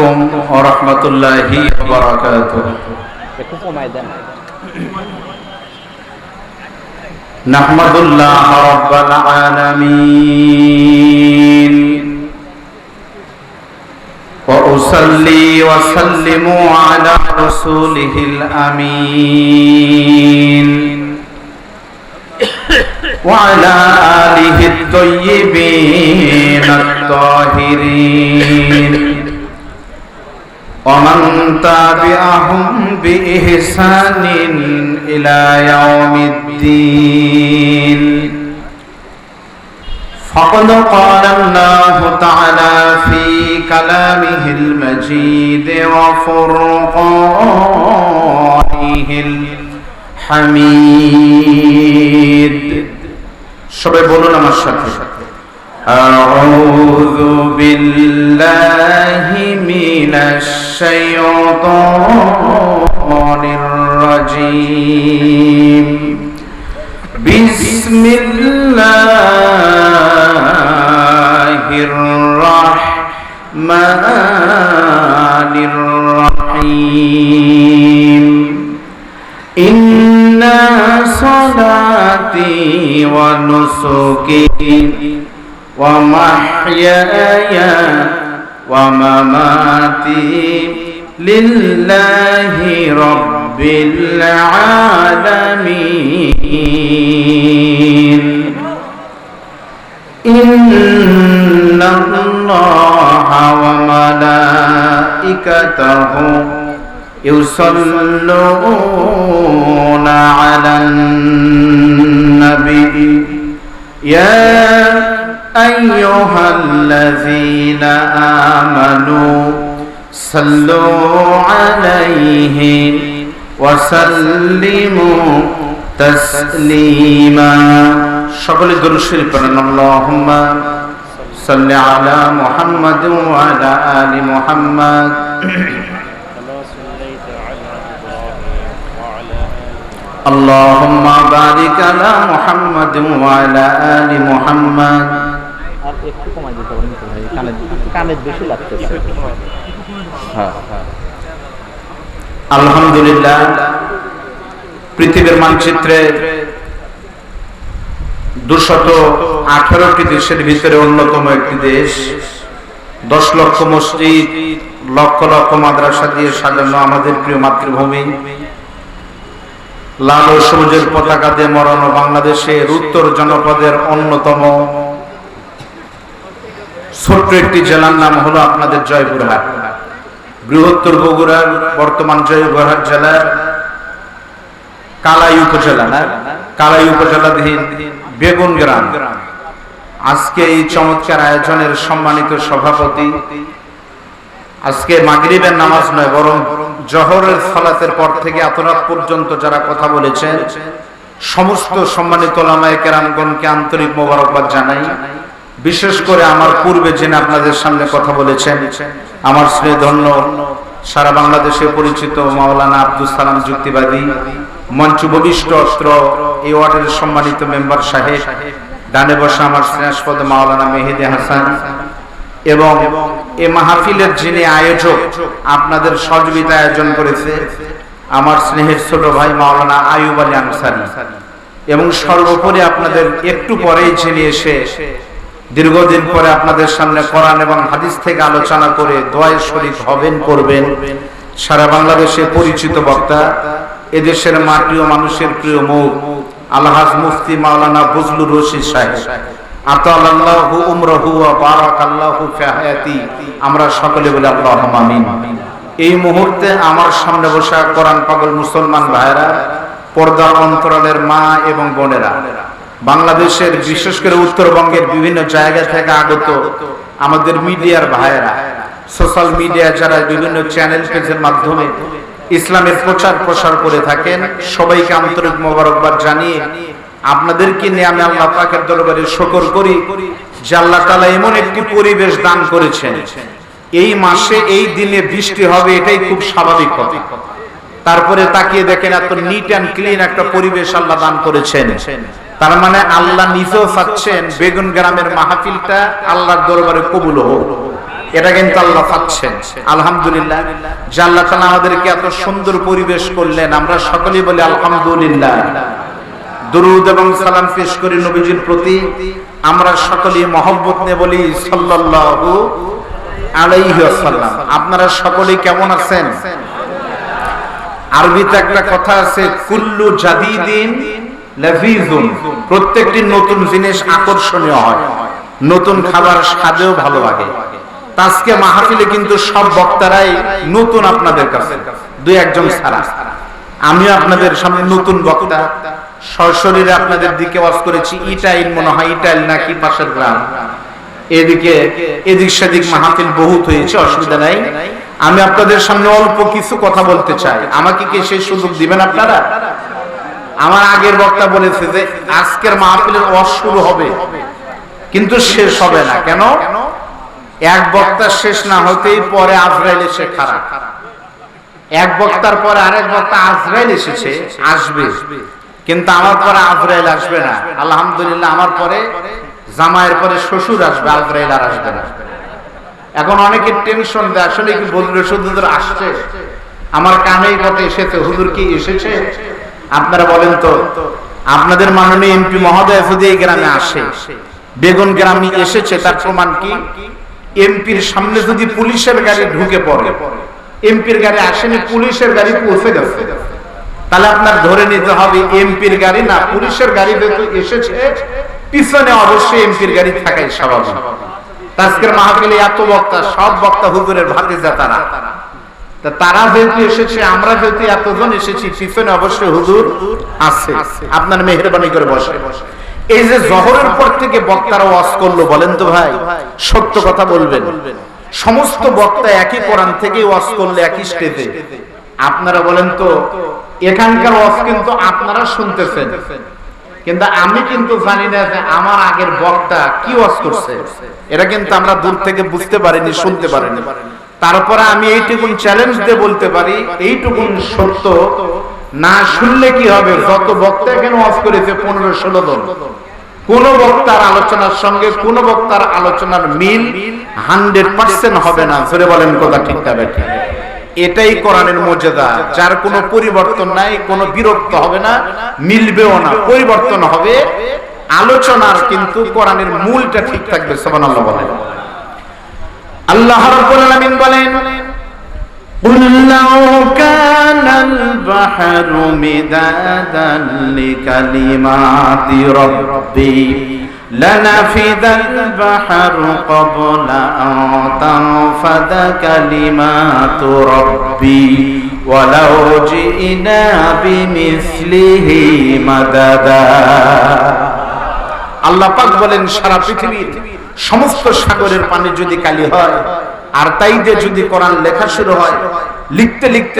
عليكم ورحمة الله وبركاته نحمد الله رب العالمين وأصلي وسلم على رسوله الأمين وعلى آله الطيبين الطاهرين ومن تابعهم بإحسان إلى يوم الدين فقد قال الله تعالى في كلامه المجيد وفرقانه الحميد সবাই বলুন আমার সাথে أعوذ بالله من الشيطان الرجيم. بسم الله الرحمن الرحيم. إن صلاتي ونسكي ومحياي ومماتي لله رب العالمين. إن الله وملائكته يصلون على النبي. يا أيها الذين آمنوا صلوا عليه وسلموا تسليما সকলে দরুদ শরীফ পড়েন আল্লাহুম্মা সাল্লি আলা মুহাম্মাদ ওয়া আলা আলি মুহাম্মাদ كما صليت على ابراهيم وعلى ال اللهم بارك على محمد وعلى آل محمد আর একটু কমাই দিতে পারেন কানে কানে বেশি লাগতেছে। হ্যাঁ হ্যাঁ। আলহামদুলিল্লাহ পৃথিবীর মানচিত্রে দুশত আঠারোটি দেশের ভিতরে অন্যতম একটি দেশ। দশ লক্ষ মসজিদ লক্ষ লক্ষ মাদ্রাসা দিয়ে সাজানো আমাদের প্রিয় মাতৃভূমি। লাল ও সবুজের পতাকা দিয়ে মরানো বাংলাদেশের উত্তর জনপদের অন্যতম ছোট্ট একটি জেলার নাম হলো আপনাদের জয়পুরহাট। বৃহত্তর বগুড়ার বর্তমান জয়পুরহাট জেলার কালাই উপজেলা না? কালাই উপজেলাধীন বেগুন গ্রাম। আজকে এই চমৎকার আয়োজনের সম্মানিত সভাপতি আজকে মাগরিবের নামাজ নয়, বরং জহরের সালাতের পর থেকে এত রাত পর্যন্ত যারা কথা বলেছেন, সমস্ত সম্মানিত ওলামায়ে কেরামগণকে আন্তরিক মোবারকবাদ জানাই। বিশেষ করে আমার পূর্বে যিনি আপনাদের সামনে কথা বলেছেন, আমার স্নেহধন্য সারা বাংলাদেশে পরিচিত মাওলানা আব্দুল সালাম যুক্তিবাদী মঞ্চ বলিষ্ঠ অস্ত্র এই ওয়ার্ডের সম্মানিত মেম্বার সাহেব, ডানে বসা আমার স্নেহাস্পদ মাওলানা মেহেদি হাসান এবং এ মাহফিলের যিনি আয়োজক আপনাদের সহযোগিতা আয়োজন করেছে, আমার স্নেহের ছোট ভাই মাওলানা আয়ুব আলী আনসারি। এবং সর্বোপরি আপনাদের একটু পরেই যিনি এসে দীর্ঘদিন পরে আপনাদের সামনে কোরআন এবং হাদিস থেকে আলোচনা করে দোয়ায় শরীফ হবেন, করবেন। সারা বাংলাদেশে পরিচিত বক্তা, এদেশের মাটি ও মানুষের প্রিয় মুখ, আলহাজ মুফতি মাওলানা বজলুর রশিদ সাহেব। আমরা সকলে বলি আমিন। এই মুহূর্তে আমার সামনে বসা কোরআন পাগল মুসলমান ভাইরা পর্দার অন্তরালের মা এবং বোনেরা বাংলাদেশের, বিশেষ করে উত্তরবঙ্গের বিভিন্ন জায়গা থেকে আগত আমাদের মিডিয়ার ভাইয়েরা সোশ্যাল মিডিয়া যারা বিভিন্ন চ্যানেল পেজের মাধ্যমে ইসলামের প্রচার প্রসার করে থাকেন, সবাইকে আন্তরিক মোবারকবাদ জানিয়ে আপনাদেরকে নিয়ে আমি আল্লাহ পাকের দরবারে শকর করি যে আল্লাহ তাআলা এমন একটি পরিবেশ দান করেছেন। এই মাসে এই দিনে বৃষ্টি হবে এটাই খুব স্বাভাবিক কথা। তারপরে তাকিয়ে দেখেন এত নিট অ্যান্ড ক্লিন একটা পরিবেশ আল্লাহ দান করেছেন। তার মানে আল্লাহ নিজেও চাচ্ছেন বেগুন গ্রামের মাহফিলটা আল্লাহর দরবারে কবুল হোক। এটা কিন্তু আল্লাহ পাচ্ছেন আলহামদুলিল্লাহ। যে আল্লাহ তাআলা আমাদেরকে এত সুন্দর পরিবেশ করলেন, আমরা সকলেই বলি আলহামদুলিল্লাহ। দরুদ এবং সালাম পেশ করি নবীজির প্রতি। আমরা সকলেই মহব্বত নিয়ে বলি সাল্লাল্লাহু আলাইহি ওয়াসাল্লাম। আপনারা সকলেই কেমন আছেন? আরবিতে একটা কথা আছে, কুল্লু জাদিদিন প্রত্যেকটি নতুন জিনিস আকর্ষণীয় হয়। নতুন খাবার স্বাদেও ভালো লাগে। আজকে মাহফিলে কিন্তু সব বক্তারাই নতুন আপনাদের কাছে, দুই একজন ছাড়া। আমিও আপনাদের সামনে নতুন বক্তা। সশরীরে আপনাদের দিকে ওয়াজ করেছি, ইটাইল মনে হয়, ইটাইল নাকি পাশের গ্রাম। এদিকে এদিক সেদিক মাহফিল বহুত হয়েছে, অসুবিধা নাই। আমি আপনাদের সামনে অল্প কিছু কথা বলতে চাই। আমাকে কি সেই সুযোগ দিবেন আপনারা? আমার আগের বক্তা বলেছে যে আজকের মাহফিলের শুরু হবে। কিন্তু শেষ হবে না। কেন? এক বক্তা শেষ না হতেই পরে আজরাইল এসে খারাপ। এক বক্তার পরে আরেক বক্তা আজরাইল এসেছে, আসবে। কিন্তু আমার পরে আজরাইল আসবে না। আলহামদুলিল্লাহ, আমার পরে জামাইয়ের পরে শ্বশুর আসবে, আজরাইল আর আসবে না। এখন অনেকে টেনশন দেয়, আসলে কি বদলে হুজুর আসছে? আমার কানে কথা এসেছে। হুজুর কি এসেছে? আপনারা বলেন তো, আপনাদের মাননীয় এমপি মহোদয় যদি এই গ্রামে আসে বেগুন গ্রামে এসেছে, তার প্রমাণ কি? এমপির সামনে যদি পুলিশের গাড়ি ঢুকে পড়ে, এমপির গাড়ি আসেনি, পুলিশের গাড়ি পৌঁছে গেছে। তাহলে আপনার ধরে নিতে হবে, এমপির গাড়ি না, পুলিশের গাড়ি যেহেতু এসেছে, পিছনে অবশ্যই এমপির গাড়ি থাকাই স্বাভাবিক। আজকের মাহফিলে এত বক্তা, সব বক্তা হুজুরের ভাতিজা তারা। তারা যেহেতু এসেছে, আমরা যেহেতু এতজন এসেছি, পিছনে অবশ্যই হুজুর আছে। আপনার মেহরবানি করে বসে। এই যে জহরের পর থেকে বক্তারা ওয়াজ করল, বলেন তো ভাই, সত্য কথা বলবেন। সমস্ত বক্তা একই কোরআন থেকে ওয়াজ করলে, একই স্টেজে আপনারা বলেন তো, এখানকার ওয়াজ কিন্তু আপনারা শুনতেছেন। কিন্তু আমি কিন্তু জানি না যে আমার আগের বক্তা কি ওয়াজ করছে। এটা কিন্তু আমরা দূর থেকে বুঝতে পারিনি, শুনতে পারিনি। তারপরে আমি এইটুকুন চ্যালেঞ্জ দিয়ে বলতে পারি, এইটুকুন সত্য। না শুনলে কি হবে? যত বক্তা এখানে ওয়াজ করেছে, পনেরো ষোলো জন। কোন বক্তার আলোচনার সঙ্গে কোন বক্তার আলোচনার মিল হান্ড্রেড পার্সেন্ট হবে না। ধরে বলেন কথা ঠিক বেঠিক এটাই কোরআনের মর্যাদা। যার কোনো পরিবর্তন নাই, কোনো বিরক্ত হবে না, মিলবেও না। পরিবর্তন হবে। আলোচনার কিন্তু কোরআনের মূলটা ঠিক থাকবে, সুবহানাল্লাহ বলেন। আল্লাহ রাব্বুল আলামিন বলেন قل لو كان البحر مدادا لكلمات ربي لنفذ البحر قبل أن تنفذ كلمات ربي ولو جئنا بمثله مددا আল্লাহ পাক বলেন সারা পৃথিবীর সমস্ত সাগরের পানি যদি কালি হয়, আর তাই যে যদি কোরআন লেখা শুরু হয়, লিখতে লিখতে